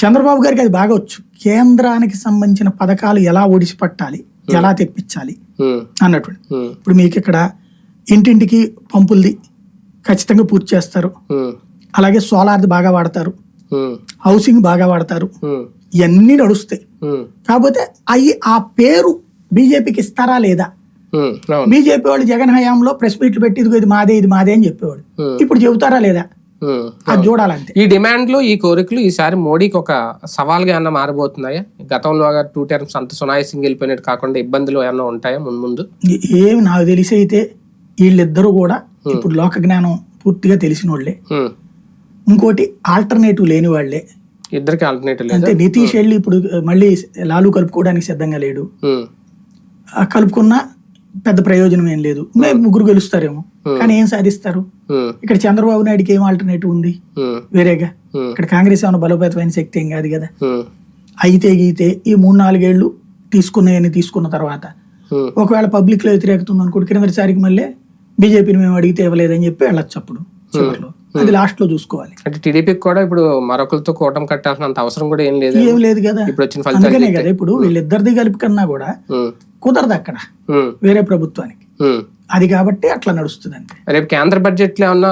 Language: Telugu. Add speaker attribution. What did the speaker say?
Speaker 1: చంద్రబాబు గారికి అది బాగా వచ్చు. కేంద్రానికి సంబంధించిన పథకాలు ఎలా ఒడిసి పట్టాలి ఎలా తెప్పించాలి అన్నటువంటి. ఇప్పుడు మీకు ఇక్కడ ఇంటింటికి పంపులది ఖచ్చితంగా పూర్తి చేస్తారు. అలాగే సోలార్ది బాగా వాడతారు. హౌసింగ్ బాగా వాడతారు. ఇవన్నీ నడుస్తాయి. కాకపోతే అవి ఆ పేరు బీజేపీకి ఇస్తారా లేదా? బీజేపీ వాళ్ళు జగన్ హయాంలో ప్రెస్ మీట్లు పెట్టి ఇదిగో ఇది మాదే ఇది మాదే అని చెప్పేవాడు ఇప్పుడు చెబుతారా లేదా? అది చూడాలంతే.
Speaker 2: ఈ డిమాండ్లు ఈ కోరికలు ఈసారి మోడీకి ఒక సవాల్గా ఏమన్నా మారబోతున్నాయా? గతంలో టూ టర్మ్స్ అంత సునాయాసంగా వెళ్ళిపోయినట్టు కాకుండా ఇబ్బందులు ఏమన్నా ఉంటాయా ముందు ముందు?
Speaker 1: ఏ- ఏమి నాకు తెలిసి అయితే వీళ్ళిద్దరూ కూడా ఇప్పుడు లోక జ్ఞానం పూర్తిగా తెలిసిన వాళ్ళే. ఇంకోటి ఆల్టర్నేటివ్ లేని వాళ్ళే.
Speaker 2: ఇద్దరికి ఆల్టర్నేటివ్ లేదు?
Speaker 1: అంటే నితీష్ వెళ్ళి ఇప్పుడు మళ్ళీ లాలు కలుపుకోవడానికి సిద్ధంగా లేడు. కలుపుకున్నా పెద్ద ప్రయోజనం ఏం లేదు. మేము ముగ్గురు గెలుస్తారేమో. కానీ ఏం సాధిస్తారు? ఇక్కడ చంద్రబాబు నాయుడుకి ఏం ఆల్టర్నేటివ్ ఉంది? వేరేగా? ఇక్కడ కాంగ్రెస్ ఏమైనా బలోపేతమైన శక్తి ఏం కాదు కదా? అయితే గీతే ఈ మూడు నాలుగేళ్ళు తీసుకున్నాయని తీసుకున్న తర్వాత ఒకవేళ పబ్లిక్లో వ్యతిరేకత ఉంది అనుకోండి కిందసారికి మళ్ళీ బీజేపీని మేము అడిగితే ఇవ్వలేదని చెప్పి వెళ్ళొచ్చు అప్పుడు చివరిలో. అది లాస్ట్లో చూసుకోవాలి.
Speaker 2: అంటే టీడీపీకి కూడా ఇప్పుడు మరొకరితో కూటమి కట్టాల్సినంత అవసరం కూడా ఏం లేదు
Speaker 1: ఏం లేదు కదా.
Speaker 2: ఇప్పుడు వచ్చిన ఫలితాలు
Speaker 1: కదా ఇప్పుడు వీళ్ళిద్దరిది కలిపి కన్నా కూడా
Speaker 2: ఉమ్,
Speaker 1: కుదరదు అక్కడ. వేరే ప్రభుత్వానికి. అది కాబట్టి అట్లా నడుస్తుంది అంతే.
Speaker 2: రేపు కేంద్ర బడ్జెట్లో ఏమన్నా